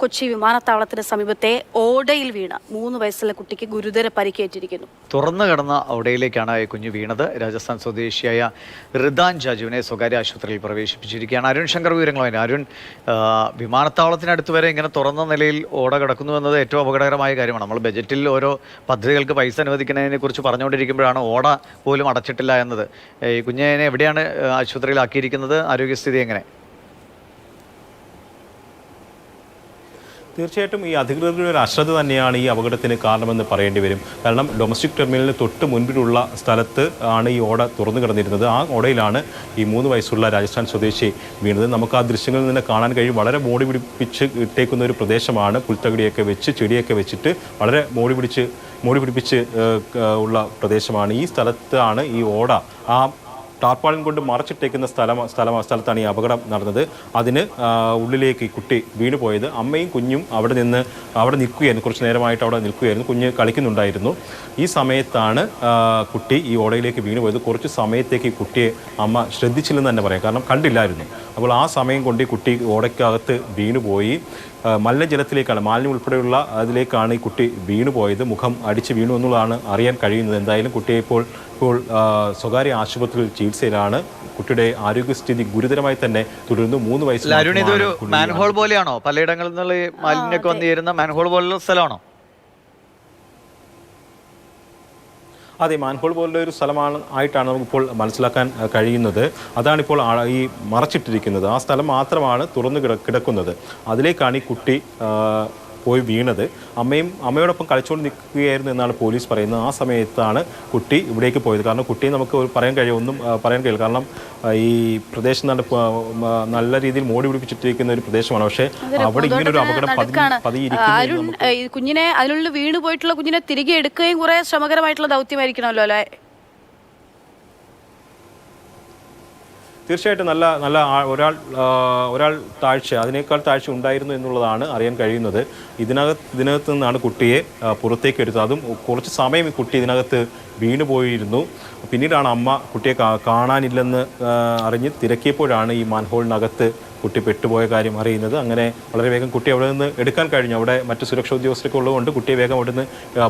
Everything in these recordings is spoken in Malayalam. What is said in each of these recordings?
കൊച്ചി വിമാനത്താവളത്തിന് സമീപത്തെ ഓടയിൽ വീണ മൂന്ന് വയസ്സുള്ള കുട്ടിക്ക് ഗുരുതര പരിക്കേറ്റിരിക്കുന്നു. തുറന്നു കിടന്ന ഓടയിലേക്കാണ് ഈ കുഞ്ഞ് വീണത്. രാജസ്ഥാൻ സ്വദേശിയായ റിദാൻ ജാജുവിനെ സ്വകാര്യ ആശുപത്രിയിൽ പ്രവേശിപ്പിച്ചിരിക്കുകയാണ് അരുൺ ശങ്കർ വിവരങ്ങളായിരുന്നു അരുൺ വിമാനത്താവളത്തിനടുത്ത് വരെ ഇങ്ങനെ തുറന്ന നിലയിൽ ഓട കിടക്കുന്നു എന്നത് ഏറ്റവും അപകടകരമായ കാര്യമാണ്. നമ്മൾ ബജറ്റിൽ ഓരോ പദ്ധതികൾക്ക് പൈസ അനുവദിക്കുന്നതിനെ കുറിച്ച് പറഞ്ഞുകൊണ്ടിരിക്കുമ്പോഴാണ് ഓട പോലും അടച്ചിട്ടില്ല എന്നത്. ഈ കുഞ്ഞിനെ എവിടെയാണ് ആശുപത്രിയിലാക്കിയിരിക്കുന്നത്? ആരോഗ്യസ്ഥിതി എങ്ങനെ? തീർച്ചയായിട്ടും ഈ അധികൃതരുടെ ഒരു അശ്രദ്ധ തന്നെയാണ് ഈ അപകടത്തിന് കാരണമെന്ന് പറയേണ്ടി വരും. കാരണം ഡൊമസ്റ്റിക് ടെർമിനലിന് തൊട്ട് മുൻപിലുള്ള സ്ഥലത്ത് ആണ് ഈ ഓട തുറന്നു കിടന്നിരുന്നത്. ആ ഓടയിലാണ് ഈ മൂന്ന് വയസ്സുള്ള രാജസ്ഥാൻ സ്വദേശി വീണത്. നമുക്ക് ആ ദൃശ്യങ്ങളിൽ നിന്ന് കാണാൻ കഴിയും. വളരെ മോടി പിടിപ്പിച്ച് ഇട്ടേക്കുന്ന ഒരു പ്രദേശമാണ്. പുൽത്തകിടിയൊക്കെ വെച്ച് ചെടിയൊക്കെ വെച്ചിട്ട് വളരെ മോടി പിടിച്ച് മോടി പിടിപ്പിച്ച് ഉള്ള പ്രദേശമാണ്. ഈ സ്ഥലത്താണ് ഈ ഓട. ആ ടാർപ്പാളിൻ കൊണ്ട് മറച്ചിട്ടേക്കുന്ന സ്ഥലം സ്ഥലം സ്ഥലത്താണ് ഈ അപകടം നടന്നത്. അതിന് ഉള്ളിലേക്ക് ഈ കുട്ടി വീണു പോയത്. അമ്മയും കുഞ്ഞും അവിടെ നിന്ന് അവിടെ നിൽക്കുകയായിരുന്നു. കുറച്ച് നേരമായിട്ട് അവിടെ നിൽക്കുകയായിരുന്നു. കുഞ്ഞ് കളിക്കുന്നുണ്ടായിരുന്നു. ഈ സമയത്താണ് കുട്ടി ഈ ഓടയിലേക്ക് വീണു പോയത്. കുറച്ച് സമയത്തേക്ക് ഈ കുട്ടിയെ അമ്മ ശ്രദ്ധിച്ചില്ലെന്ന് തന്നെ പറയാം. കാരണം കണ്ടില്ലായിരുന്നു. അപ്പോൾ ആ സമയം കൊണ്ട് ഈ കുട്ടി ഓടയ്ക്കകത്ത് വീണുപോയി മലിനജലത്തിലേക്കാണ് മാലിന്യം ഉൾപ്പെടെയുള്ള അതിലേക്കാണ് ഈ കുട്ടി വീണുപോയത്. മുഖം അടിച്ച് വീണു എന്നുള്ളതാണ് അറിയാൻ കഴിയുന്നത്. എന്തായാലും കുട്ടിയെ ഇപ്പോൾ ഇപ്പോൾ സ്വകാര്യ ആശുപത്രിയിൽ ചികിത്സയിലാണ്. കുട്ടിയുടെ ആരോഗ്യസ്ഥിതി ഗുരുതരമായി തന്നെ തുടരുന്നു. മൂന്ന് വയസ്സിൽ അരുൺ ഇതൊരു മാൻഹോൾ പോലെയാണോ? പലയിടങ്ങളിൽ നിന്നുള്ള മാലിന്യൊക്കെ മാലിന്യമൊക്കെ വന്നു ചേരുന്ന മാൻഹോൾ പോലുള്ള സ്ഥലമാണോ? അതെ മാൻഹോൾ പോലുള്ള ഒരു സ്ഥലമാണ് ആയിട്ടാണ് നമുക്കിപ്പോൾ മനസ്സിലാക്കാൻ കഴിയുന്നത്. അതാണിപ്പോൾ ഈ മറച്ചിട്ടിരിക്കുന്നത്. ആ സ്ഥലം മാത്രമാണ് തുറന്നു കിട കിടക്കുന്നത്. അതിലേക്കാണ് ഈ കുട്ടി പോയി വീണത്. അമ്മയും അമ്മയോടൊപ്പം കളിച്ചുകൊണ്ട് നിൽക്കുകയായിരുന്നു എന്നാണ് പോലീസ് പറയുന്നത്. ആ സമയത്താണ് കുട്ടി ഇവിടേക്ക് പോയത്. കാരണം കുട്ടിയെ നമുക്ക് പറയാൻ കഴിയും ഒന്നും പറയാൻ കഴിയില്ല. കാരണം ഈ പ്രദേശം നല്ല നല്ല രീതിയിൽ മോടി പിടിപ്പിച്ചിട്ടിരിക്കുന്ന ഒരു പ്രദേശമാണ്. പക്ഷേ അവിടെ ഇങ്ങനെ ഒരു അപകടം പതിയിരിക്കുന്നു കുഞ്ഞിനെ അതിനുള്ളിൽ വീണ് പോയിട്ടുള്ള കുഞ്ഞിനെ തിരികെ എടുക്കുകയും കുറെ ശ്രമകരമായിട്ടുള്ള ദൗത്യമായിരിക്കണമല്ലോ അല്ലെ? തീർച്ചയായിട്ടും നല്ല നല്ല ഒരാൾ ഒരാൾ താഴ്ച അതിനേക്കാൾ താഴ്ച ഉണ്ടായിരുന്നു എന്നുള്ളതാണ് അറിയാൻ കഴിയുന്നത്. ഇതിനകത്ത് ഇതിനകത്ത് നിന്നാണ് കുട്ടിയെ പുറത്തേക്ക് എടുത്തത്. അതും കുറച്ച് സമയം ഈ കുട്ടി ഇതിനകത്ത് വീണ് പോയിരുന്നു. പിന്നീടാണ് അമ്മ കുട്ടിയെ കാണാനില്ലെന്ന് അറിഞ്ഞ് തിരക്കിയപ്പോഴാണ് ഈ മാൻഹോളിനകത്ത് കുട്ടി പെട്ടുപോയ കാര്യം അറിയുന്നത്. അങ്ങനെ വളരെ വേഗം കുട്ടി അവിടെ നിന്ന് എടുക്കാൻ കഴിഞ്ഞു. അവിടെ മറ്റ് സുരക്ഷാ ഉദ്യോഗസ്ഥരൊക്കെ ഉള്ളതുകൊണ്ട് കുട്ടിയെ വേഗം അവിടെ നിന്ന്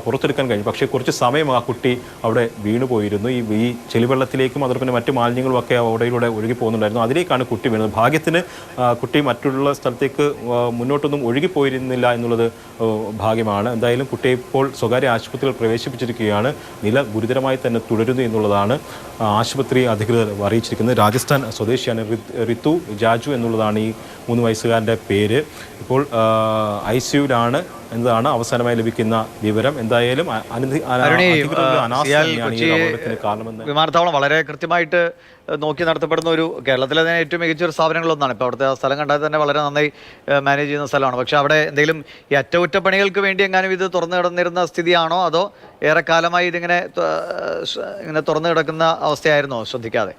പുറത്തെടുക്കാൻ കഴിഞ്ഞു. പക്ഷേ കുറച്ച് സമയം ആ കുട്ടി അവിടെ വീണു പോയിരുന്നു ഈ ഈ ചെളിവെള്ളത്തിലേക്കും അതുപോലെ തന്നെ മറ്റ് മാലിന്യങ്ങളും ഒക്കെ അവിടെയിലൂടെ ഒഴുകി പോകുന്നുണ്ടായിരുന്നു അതിലേക്കാണ് കുട്ടി വീണത് ഭാഗ്യത്തിന് കുട്ടി മറ്റുള്ള സ്ഥലത്തേക്ക് മുന്നോട്ടൊന്നും ഒഴുകിപ്പോയിരുന്നില്ല എന്നുള്ളത് ഭാഗ്യമാണ്. എന്തായാലും കുട്ടിയെ ഇപ്പോൾ സ്വകാര്യ ആശുപത്രിയിൽ പ്രവേശിപ്പിച്ചിരിക്കുകയാണ്. നില ഗുരുതരമായി തന്നെ തുടരുന്നു എന്നുള്ളതാണ് ആശുപത്രി അധികൃതർ അറിയിച്ചിരിക്കുന്നത്. രാജസ്ഥാൻ സ്വദേശിയാണ് ഋതു ജാജു എന്നുള്ളതാണ് ഈ മൂന്ന് വയസ്സുകാരന്റെ പേര്. ഇപ്പോൾ ഐ സിയുലാണ് എന്നതാണ് അവസാനമായി ലഭിക്കുന്ന വിവരം. എന്തായാലും വിമാനത്താവളം വളരെ കൃത്യമായിട്ട് നോക്കി നടത്തപ്പെടുന്ന ഒരു കേരളത്തിലെ തന്നെ ഏറ്റവും മികച്ച ഒരു സ്ഥാപനങ്ങളൊന്നാണ്. ഇപ്പോൾ അവിടുത്തെ ആ സ്ഥലം കണ്ടാൽ തന്നെ വളരെ നന്നായി മാനേജ് ചെയ്യുന്ന സ്ഥലമാണ്. പക്ഷെ അവിടെ എന്തെങ്കിലും ഈ അറ്റകുറ്റപ്പണികൾക്ക് വേണ്ടി എങ്ങാനും ഇത് തുറന്നു കിടന്നിരുന്ന സ്ഥിതിയാണോ? അതോ ഏറെക്കാലമായി ഇതിങ്ങനെ ഇങ്ങനെ തുറന്നു കിടക്കുന്ന അവസ്ഥയായിരുന്നോ? ശ്രദ്ധിക്കാതെ.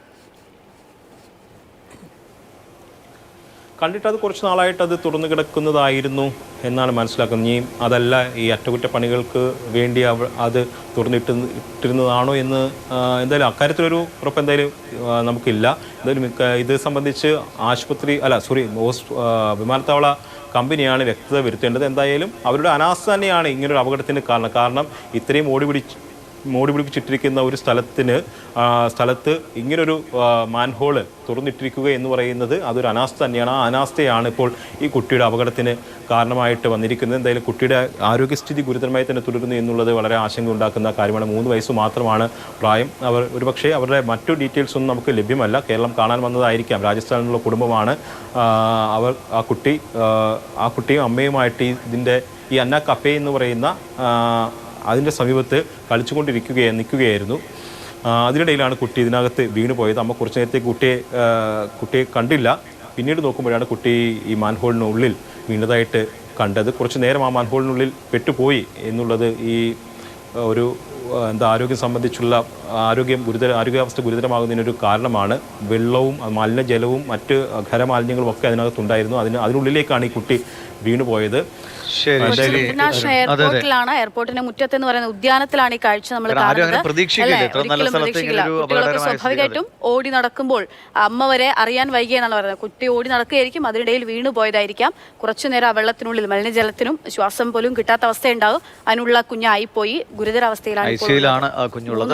കണ്ടിട്ട് അത് കുറച്ച് നാളായിട്ട് അത് തുറന്നു കിടക്കുന്നതായിരുന്നു എന്നാണ് മനസ്സിലാക്കുന്നത്. ഇനിയും അതല്ല ഈ അറ്റകുറ്റപ്പണികൾക്ക് വേണ്ടി അത് തുറന്നിട്ട് ഇട്ടിരുന്നതാണോ എന്ന് എന്തായാലും അക്കാര്യത്തിലൊരു ഉറപ്പ് എന്തായാലും നമുക്കില്ല. എന്തായാലും ഇത് സംബന്ധിച്ച് ആശുപത്രി അല്ല സോറി വിമാനത്താവള കമ്പനിയാണ് വ്യക്തത വരുത്തേണ്ടത്. എന്തായാലും അവരുടെ അനാസ്ഥ തന്നെയാണ് ഇങ്ങനൊരു അപകടത്തിന് കാരണം. കാരണം ഇത്രയും ഓടി മോടി പിടിപ്പിച്ചിട്ടിരിക്കുന്ന ഒരു സ്ഥലത്തിന് സ്ഥലത്ത് ഇങ്ങനൊരു മാൻഹോൾ തുറന്നിട്ടിരിക്കുക എന്ന് പറയുന്നത് അതൊരു അനാസ്ഥ തന്നെയാണ്. ആ അനാസ്ഥയാണ് ഇപ്പോൾ ഈ കുട്ടിയുടെ അപകടത്തിന് കാരണമായിട്ട് വന്നിരിക്കുന്നത്. എന്തായാലും കുട്ടിയുടെ ആരോഗ്യസ്ഥിതി ഗുരുതരമായി തന്നെ തുടരുന്നു എന്നുള്ളത് വളരെ ആശങ്ക ഉണ്ടാക്കുന്ന കാര്യമാണ്. മൂന്ന് വയസ്സ് മാത്രമാണ് പ്രായം. അവർ ഒരുപക്ഷെ അവരുടെ മറ്റു ഡീറ്റെയിൽസ് ഒന്നും നമുക്ക് ലഭ്യമല്ല. കേരളം കാണാൻ വന്നതായിരിക്കാം. രാജസ്ഥാനിൽ നിന്നുള്ള കുടുംബമാണ്. അവർ ആ കുട്ടി ആ, കുട്ടിയും അമ്മയുമായിട്ട് ഇതിന്റെ ഈ അന്ന കഫേ എന്ന് പറയുന്ന അതിന്റെ സമീപത്ത് കളിച്ചുകൊണ്ടിരിക്കുകയായി നിൽക്കുകയായിരുന്നു. അതിനിടയിലാണ് കുട്ടി ഇതിനകത്ത് വീണ് പോയത്. അമ്മ കുറച്ച് നേരത്തേക്ക് കുട്ടിയെ കുട്ടിയെ കണ്ടില്ല. പിന്നീട് നോക്കുമ്പോഴാണ് കുട്ടി ഈ മാൻഹോളിനുള്ളിൽ വീണതായിട്ട് കണ്ടത്. കുറച്ച് നേരം ആ മാൻഹോളിനുള്ളിൽ പെട്ടുപോയി എന്നുള്ളത് ഈ ഒരു എന്താ ആരോഗ്യം സംബന്ധിച്ചുള്ള ആരോഗ്യം ഗുരുതര ആരോഗ്യാവസ്ഥ ഗുരുതരമാകുന്നതിനൊരു കാരണമാണ്. വെള്ളവും മലിനജലവും മറ്റ് ഖരമാലിന്യങ്ങളും ഒക്കെ അതിനകത്തുണ്ടായിരുന്നു. അതിന് അതിനുള്ളിലേക്കാണ് ഈ കുട്ടി വീണുപോയത്. എയർപോർട്ടിലാണ് എയർപോർട്ടിന്റെ മുറ്റത്ത് എന്ന് പറയുന്ന ഉദ്യാനത്തിലാണ് ഈ കാഴ്ച നമ്മൾ കാണുന്നത്. സ്വാഭാവികമായിട്ടും ഓടി നടക്കുമ്പോൾ അമ്മ വരെ അറിയാൻ വൈകിയെന്നാണ് പറയുന്നത്. കുട്ടി ഓടി നടക്കുകയായിരിക്കും അതിനിടയിൽ വീണു പോയതായിരിക്കാം. കുറച്ചു നേരം ആ വെള്ളത്തിനുള്ളിൽ മലിനജലത്തിനും ശ്വാസം പോലും കിട്ടാത്ത അവസ്ഥയുണ്ടാകും. അതിനുള്ള കുഞ്ഞായിപ്പോയി ഗുരുതരാവസ്ഥയിലാണ് കുഞ്ഞുള്ളത്.